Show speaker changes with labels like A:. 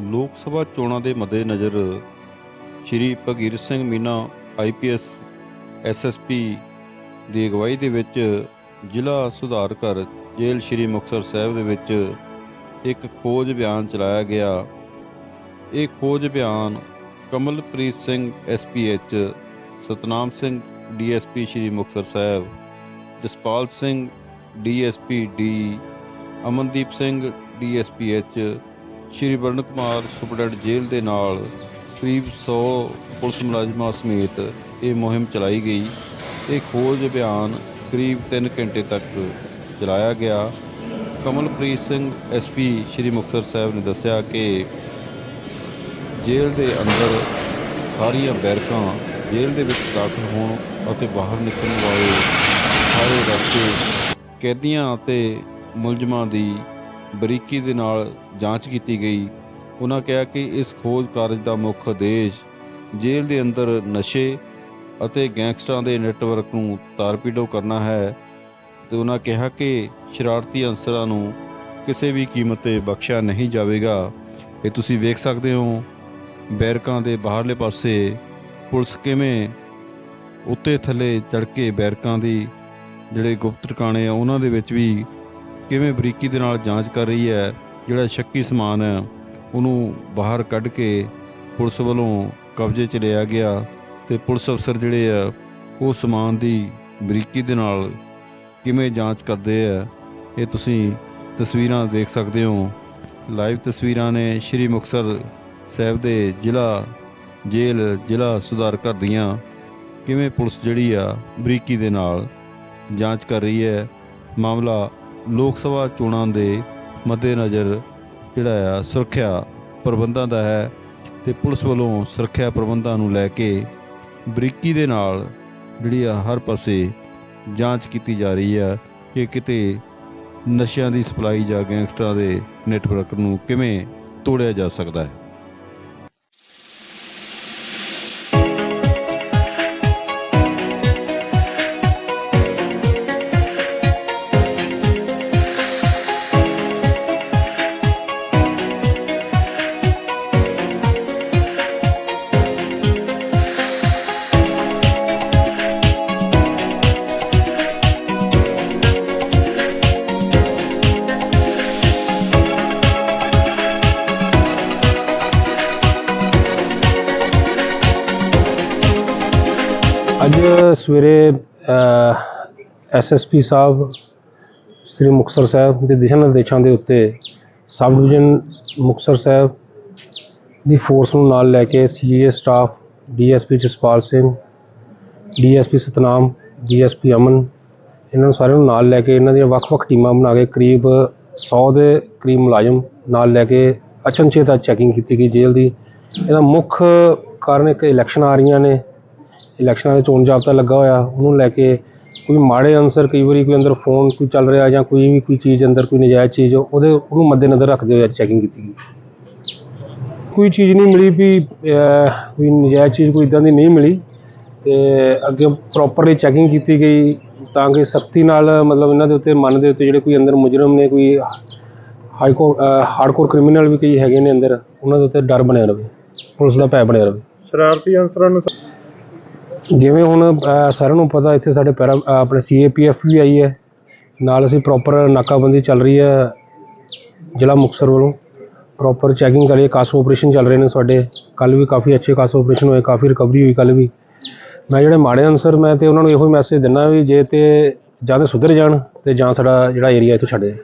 A: ਲੋਕ ਸਭਾ ਚੋਣਾਂ ਦੇ ਮੱਦੇਨਜ਼ਰ ਸ਼੍ਰੀ ਭਗੀਰਥ ਸਿੰਘ ਮੀਨਾ ਆਈਪੀਐਸ ਐਸਐਸਪੀ ਦੀ ਅਗਵਾਈ ਦੇ ਵਿੱਚ ਜ਼ਿਲ੍ਹਾ ਸੁਧਾਰ ਘਰ ਜੇਲ੍ਹ ਸ਼੍ਰੀ ਮੁਕਤਸਰ ਸਾਹਿਬ ਦੇ ਵਿੱਚ ਇੱਕ ਖੋਜ ਅਭਿਆਨ ਚਲਾਇਆ ਗਿਆ। ਇਹ ਖੋਜ ਅਭਿਆਨ Kamalpreet Singh SPH Satnam Singh DSP Shri Muktsar Sahib, Jaspal Singh DSP D, Amandeep Singh DSPH Shri Varun Kumar superintendent jail ਦੇ ਨਾਲ ਕਰੀਬ 100 ਪੁਲਿਸ ਮੁਲਾਜ਼ਮਾਂ ਸਮੇਤ ਇਹ ਮੁਹਿੰਮ ਚਲਾਈ ਗਈ। ਇਹ ਖੋਜ ਅਭਿਆਨ ਕਰੀਬ 3 ਘੰਟੇ ਤੱਕ ਚਲਾਇਆ ਗਿਆ। ਕਮਲਪ੍ਰੀਤ ਸਿੰਘ ਐਸਪੀ ਸ਼੍ਰੀ ਮੁਕਤਸਰ ਸਾਹਿਬ ਨੇ ਦੱਸਿਆ ਕਿ ਜੇਲ੍ਹ ਦੇ ਅੰਦਰ ਸਾਰੀਆਂ ਬੈਰਕਾਂ ਜੇਲ੍ਹ ਦੇ ਵਿੱਚ ਦਾਖਲ ਹੋਣ ਅਤੇ ਬਾਹਰ ਨਿਕਲਣ ਵਾਲੇ ਸਾਰੇ ਰਸਤੇ ਕੈਦੀਆਂ ਅਤੇ ਮੁਲਜ਼ਮਾਂ ਦੀ ਬਰੀਕੀ ਦੇ ਨਾਲ ਜਾਂਚ ਕੀਤੀ ਗਈ। ਉਹਨਾਂ ਕਿਹਾ ਕਿ ਇਸ ਖੋਜ ਕਾਰਜ ਦਾ ਮੁੱਖ ਉਦੇਸ਼ ਜੇਲ੍ਹ ਦੇ ਅੰਦਰ ਨਸ਼ੇ ਅਤੇ ਗੈਂਗਸਟਰਾਂ ਦੇ ਨੈਟਵਰਕ ਨੂੰ ਤਾਰਪੀਡੋ ਕਰਨਾ ਹੈ ਤੇ ਉਹਨਾਂ ਕਿਹਾ ਕਿ ਸ਼ਰਾਰਤੀ ਅਨਸਰਾਂ ਨੂੰ ਕਿਸੇ ਵੀ ਕੀਮਤ ਤੇ ਬਖਸ਼ਿਆ ਨਹੀਂ ਜਾਵੇਗਾ। ਇਹ ਤੁਸੀਂ ਵੇਖ ਸਕਦੇ ਹੋ, ਬੈਰਕਾਂ ਦੇ ਬਾਹਰਲੇ ਪਾਸੇ ਪੁਲਿਸ ਕਿਵੇਂ ਉੱਤੇ ਥੱਲੇ ਚੜ ਕੇ ਬੈਰਕਾਂ ਦੀ ਜਿਹੜੇ ਗੁਪਤ ਟਿਕਾਣੇ ਆ ਉਹਨਾਂ ਦੇ ਵਿੱਚ ਵੀ ਕਿਵੇਂ ਬਰੀਕੀ ਦੇ ਨਾਲ ਜਾਂਚ ਕਰ ਰਹੀ ਹੈ, ਜਿਹੜਾ ਸ਼ੱਕੀ ਸਮਾਨ ਹੈ, ਉਹਨੂੰ ਬਾਹਰ ਕੱਢ ਕੇ ਪੁਲਿਸ ਵੱਲੋਂ ਕਬਜ਼ੇ 'ਚ ਲਿਆ ਗਿਆ ਤੇ ਪੁਲਿਸ ਅਫਸਰ ਜਿਹੜੇ ਆ, ਉਹ ਸਮਾਨ ਦੀ ਬਰੀਕੀ ਦੇ ਨਾਲ ਕਿਵੇਂ ਜਾਂਚ ਕਰਦੇ ਆ, ਇਹ ਤੁਸੀਂ ਤਸਵੀਰਾਂ ਦੇਖ ਸਕਦੇ ਹੋ। ਲਾਈਵ ਤਸਵੀਰਾਂ ਨੇ ਸ਼੍ਰੀ ਮੁਕਤਸਰ ਸਾਹਿਬ ਦੇ ਜ਼ਿਲ੍ਹਾ ਜੇਲ੍ਹ, ਜ਼ਿਲ੍ਹਾ ਸੁਧਾਰ ਘਰ ਦੀਆਂ ਕਿਵੇਂ ਪੁਲਿਸ ਜਿਹੜੀ ਆ, ਬਰੀਕੀ ਦੇ ਨਾਲ ਜਾਂਚ ਕਰ ਰਹੀ ਹੈ। ਮਾਮਲਾ ਲੋਕ ਸਭਾ ਚੋਣਾਂ ਦੇ ਮੱਦੇਨਜ਼ਰ ਜਿਹੜਾ ਆ, ਸੁਰੱਖਿਆ ਪ੍ਰਬੰਧਾਂ ਦਾ ਹੈ ਤੇ ਪੁਲਿਸ ਵੱਲੋਂ ਸੁਰੱਖਿਆ ਪ੍ਰਬੰਧਾਂ ਨੂੰ ਲੈ ਕੇ ਬਰੀਕੀ ਦੇ ਨਾਲ ਜਿਹੜੀ ਆ, ਹਰ ਪਾਸੇ ਜਾਂਚ ਕੀਤੀ ਜਾ ਰਹੀ ਆ ਕਿ ਕਿਤੇ ਨਸ਼ਿਆਂ ਦੀ ਸਪਲਾਈ ਜਾਂ ਗੈਂਗਸਟਰਾਂ ਦੇ ਨੈਟਵਰਕ ਨੂੰ ਕਿਵੇਂ ਤੋੜਿਆ ਜਾ ਸਕਦਾ ਹੈ।
B: ਅੱਜ ਸਵੇਰੇ ਐਸਐਸਪੀ ਸਾਹਿਬ, ਸ੍ਰੀ ਮੁਕਤਸਰ ਸਾਹਿਬ ਦੇ ਦਿਸ਼ਾ ਨਿਰਦੇਸ਼ਾਂ ਦੇ ਉੱਤੇ ਸਬ ਡਿਵੀਜ਼ਨ ਮੁਕਤਸਰ ਸਾਹਿਬ ਦੀ ਫੋਰਸ ਨੂੰ ਨਾਲ ਲੈ ਕੇ CA staff, DSP Jaspal Singh, DSP Satnam, DSP Aman, ਇਹਨਾਂ ਨੂੰ ਸਾਰਿਆਂ ਨੂੰ ਨਾਲ ਲੈ ਕੇ ਇਹਨਾਂ ਦੀਆਂ ਵੱਖ-ਵੱਖ ਟੀਮਾਂ ਬਣਾ ਕੇ ਕਰੀਬ 100 ਦੇ ਕਰੀਬ ਮੁਲਾਜ਼ਮ ਨਾਲ ਲੈ ਕੇ ਅਚਨਚੇਤ ਚੈਕਿੰਗ ਕੀਤੀ ਗਈ ਜੇਲ੍ਹ ਦੀ। ਇਹਦਾ ਮੁੱਖ ਕਾਰਨ ਇੱਕ ਇਲੈਕਸ਼ਨ ਆ ਰਹੀਆਂ ਨੇ। ਇਲੈਕਸ਼ਨਾਂ ਦੇ ਚੋਣ ਜਾਬਤਾ ਲੱਗਾ ਹੋਇਆ, ਉਹਨੂੰ ਲੈ ਕੇ ਕੋਈ ਮਾੜੇ ਅਨਸਰ, ਕਈ ਵਾਰੀ ਕੋਈ ਅੰਦਰ ਫੋਨ ਕੋਈ ਚੱਲ ਰਿਹਾ ਜਾਂ ਕੋਈ ਵੀ ਕੋਈ ਚੀਜ਼ ਅੰਦਰ, ਕੋਈ ਨਜਾਇਜ਼ ਚੀਜ਼, ਉਹਦੇ ਉਹਨੂੰ ਮੱਦੇਨਜ਼ਰ ਰੱਖਦੇ ਹੋਏ ਚੈਕਿੰਗ ਕੀਤੀ ਗਈ। ਕੋਈ ਚੀਜ਼ ਨਹੀਂ ਮਿਲੀ ਵੀ ਕੋਈ ਨਜਾਇਜ਼ ਚੀਜ਼ ਕੋਈ ਇਦਾਂ ਦੀ ਨਹੀਂ ਮਿਲੀ ਤੇ ਅੱਗੇ ਪ੍ਰੋਪਰਲੀ ਚੈਕਿੰਗ ਕੀਤੀ ਗਈ ਤਾਂ ਕਿ ਸਖਤੀ ਨਾਲ, ਮਤਲਬ ਇਹਨਾਂ ਦੇ ਉੱਤੇ, ਮਨ ਦੇ ਉੱਤੇ ਜਿਹੜੇ ਕੋਈ ਅੰਦਰ ਮੁਜਰਮ ਨੇ, ਕੋਈ ਹਾਈ ਕੋ ਹਾਰਡਕੋਰ ਕ੍ਰਿਮੀਨਲ ਵੀ ਕਈ ਹੈਗੇ ਨੇ ਅੰਦਰ, ਉਹਨਾਂ ਦੇ ਉੱਤੇ ਡਰ ਬਣਿਆ ਰਹੇ, ਪੁਲਿਸ ਦਾ ਭੈ ਬਣਿਆ ਰਹੇ।
C: ਸ਼ਰਾਰਤੀ ਅਨਸਰਾਂ ਨੂੰ
B: ਜਿਵੇਂ ਹੁਣ ਸਾਰਿਆਂ ਨੂੰ ਪਤਾ ਇੱਥੇ ਸਾਡੇ ਪੈਰਾ ਅਹ, ਆਪਣੇ ਸੀਏਪੀਐਫ ਵੀ ਆਈ ਹੈ। ਨਾਲ ਅਸੀਂ ਪ੍ਰੋਪਰ ਨਾਕਾਬੰਦੀ ਚੱਲ ਰਹੀ ਹੈ ਜ਼ਿਲ੍ਹਾ ਮੁਕਤਸਰ ਵੱਲੋਂ। ਪ੍ਰੋਪਰ ਚੈਕਿੰਗ ਕਰ ਰਹੀ ਹੈ ਕਾਸ ਆਪਰੇਸ਼ਨ ਚੱਲ ਰਹੇ ਨੇ ਸਾਡੇ। ਕੱਲ ਵੀ ਕਾਫੀ ਅੱਛੇ ਕਾਸ ਆਪਰੇਸ਼ਨ ਹੋਏ ਕਾਫੀ ਰਿਕਵਰੀ ਹੋਈ ਕੱਲ ਵੀ। ਮੈਂ ਜਿਹੜੇ ਮਾੜੇ ਅਨਸਰ ਮੈਂ ਤੇ ਉਹਨਾਂ ਨੂੰ ਇਹੋ ਮੈਸੇਜ ਦਿੰਦਾ ਵੀ ਜੇ ਤੇ ਜਾਂ ਤਾਂ ਸੁਧਰ ਜਾਣ ਤੇ ਜਾਂ ਸਾਡਾ ਜਿਹੜਾ ਏਰੀਆ ਇੱਥੋਂ ਛੱਡ ਜਾਏ।